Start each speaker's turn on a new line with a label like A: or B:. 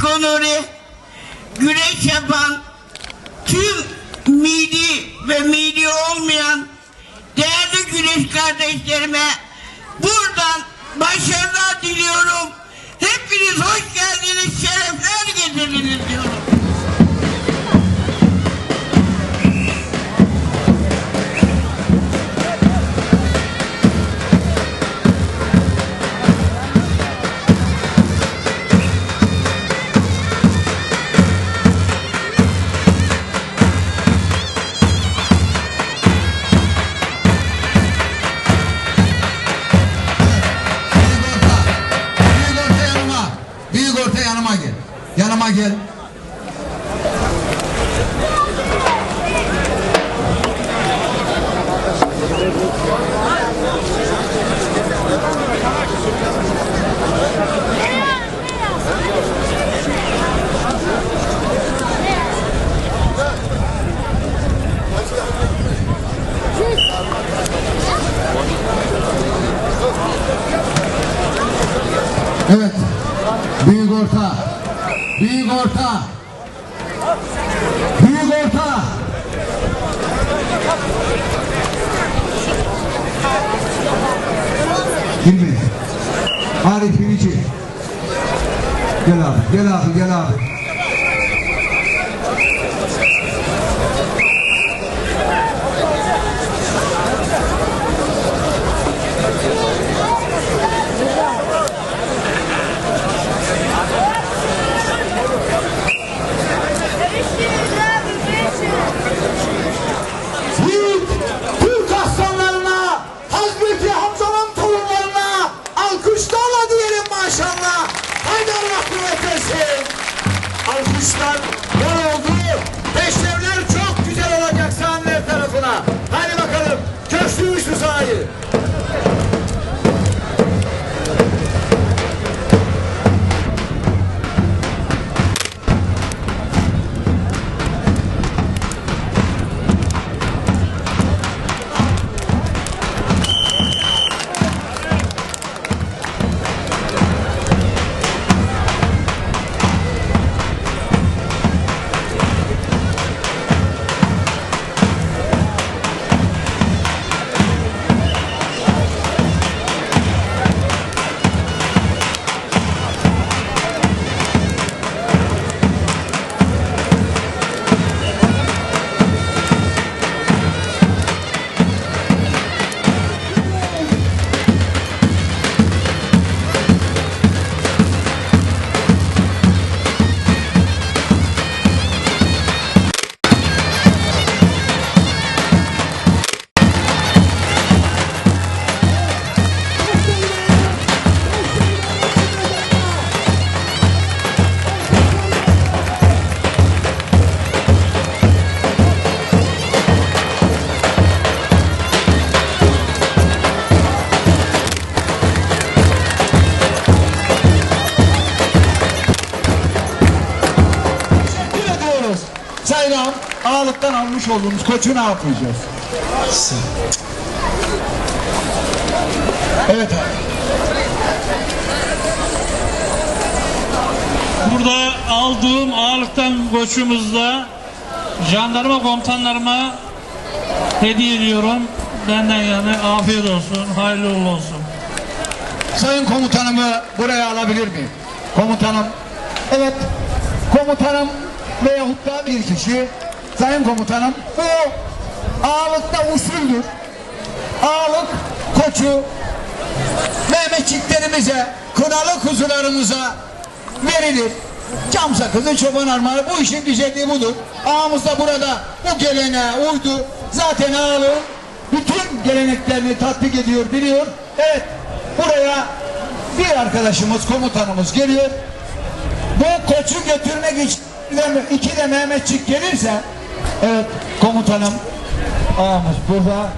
A: konuları güreş yapan tüm midi ve midi olmayan değerli güreş kardeşlerime buradan başarılar diliyorum. Hepiniz hoş geldiniz,
B: Yanıma gel. Evet. Büyük orta. Büyük orta. Büyük orta. Girme. Arif Bilici. Gel abi, gel abi, gel abi.
C: Maşallah. Haydi Allah kuvvet versin. Alkışlar bol oldu. Ağalıktan almış olduğumuz koçu ne yapacağız? Evet abi.
D: Burada aldığım ağırlıktan koçumuzda jandarma komutanlarıma hediye ediyorum. Benden yani afiyet olsun, hayırlı uğurlu olsun.
C: Sayın komutanımı buraya alabilir miyim? Komutanım. Evet. Komutanım veyahut da bir kişi. Sayın komutanım bu ağalıkta usuldür. Ağalık koçu Mehmetçiklerimize, kınalı kuzularımıza verilir. Cam sakızı çoban armağanı bu işin güzelliği budur. Ağamız da burada bu geleneğe uydu. Zaten ağalığın bütün geleneklerini tatbik ediyor, biliyor. Evet, buraya bir arkadaşımız, komutanımız geliyor. Bu koçu götürmek için iki de Mehmetçik gelirse, evet komutanım. Ağamız burada